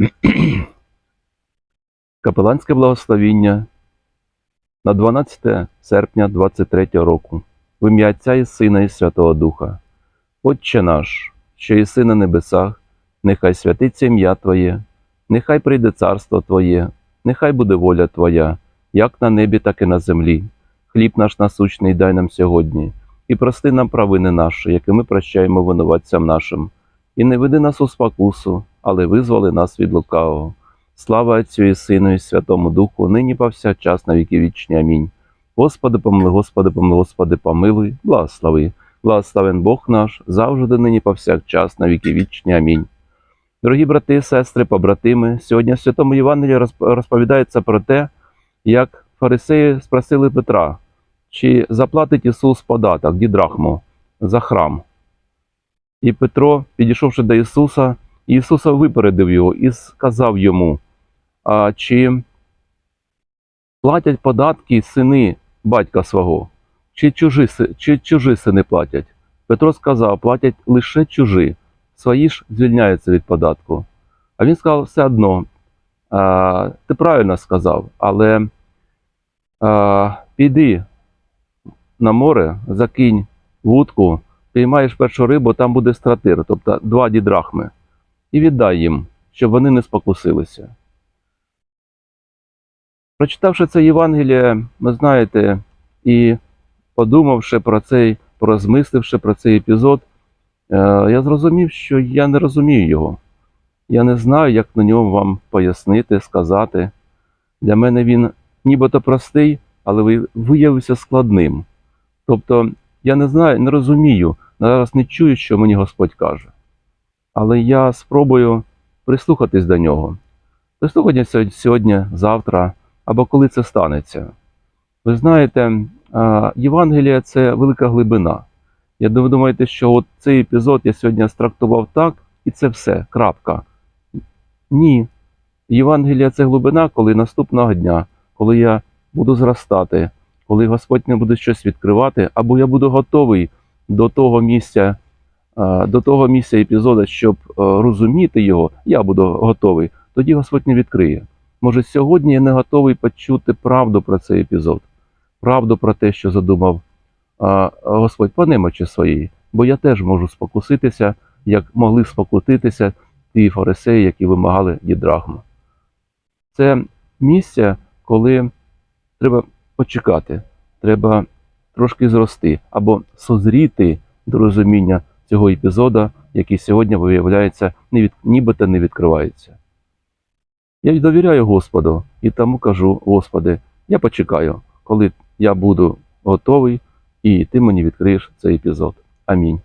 Капеланське благословіння на 12 серпня 23 року. В ім'я Отця і Сина і Святого Духа. Отче наш, що єси на небесах, нехай святиться ім'я Твоє, нехай прийде царство Твоє, нехай буде воля Твоя, як на небі, так і на землі. Хліб наш насущний дай нам сьогодні, і прости нам провини наші, які ми прощаємо винуватцям нашим. І не веди нас у спокусу, але визволи нас від лукавого. Слава Отцю і Сину, і Святому Духу, нині повсякчас на віки вічні. Амінь. Господи, помилуй, Господи, помилуй, Господи, помилуй, благослови. Благословен Бог наш, завжди нині повсякчас на віки вічні. Амінь. Дорогі брати, сестри, побратими, сьогодні в Святому Євангелії розповідається про те, як фарисеї спросили Петра, чи заплатить Ісус податок, дідрахму, за храм. І Петро, підійшовши до Ісуса, Ісуса випередив його і сказав йому, а чи платять податки сини батька свого, чи чужі, чи чужі сини платять? Петро сказав, платять лише чужі, свої ж звільняються від податку. А він сказав все одно, а, ти правильно сказав, але а, піди на море, закинь вудку, піймаєш першу рибу, там буде стратир, тобто два дідрахми, і віддай їм, щоб вони не спокусилися. Прочитавши це Євангеліє, ви знаєте, і подумавши про цей, порозмисливши про цей епізод, е, я зрозумів, що я не розумію його. Я не знаю, як на ньому вам пояснити, сказати. Для мене він нібито простий, але виявився складним. Тобто, я не знаю, не розумію, зараз не чую, що мені Господь каже. Але я спробую прислухатись до нього. Прислухатися сьогодні, завтра, або коли це станеться. Ви знаєте, Євангелія це велика глибина. Я думаю, що от цей епізод я сьогодні страктував так, і це все, крапка. Ні. Євангелія це глибина, коли наступного дня, коли я буду зростати, коли Господь не буде щось відкривати, або я буду готовий до того місця, до того місця епізоду, щоб е, розуміти його, я буду готовий, тоді Господь не відкриє. Може, сьогодні я не готовий почути правду про цей епізод, правду про те, що задумав а, Господь по своїй, бо я теж можу спокуситися, як могли спокутитися ті фарисеї, які вимагали дідрахму. Це місце, коли треба почекати, треба трошки зрости або созріти до розуміння цього епізоду, який сьогодні виявляється, нібито не відкривається. Я довіряю Господу і тому кажу, Господи, я почекаю, коли я буду готовий, і ти мені відкриєш цей епізод. Амінь.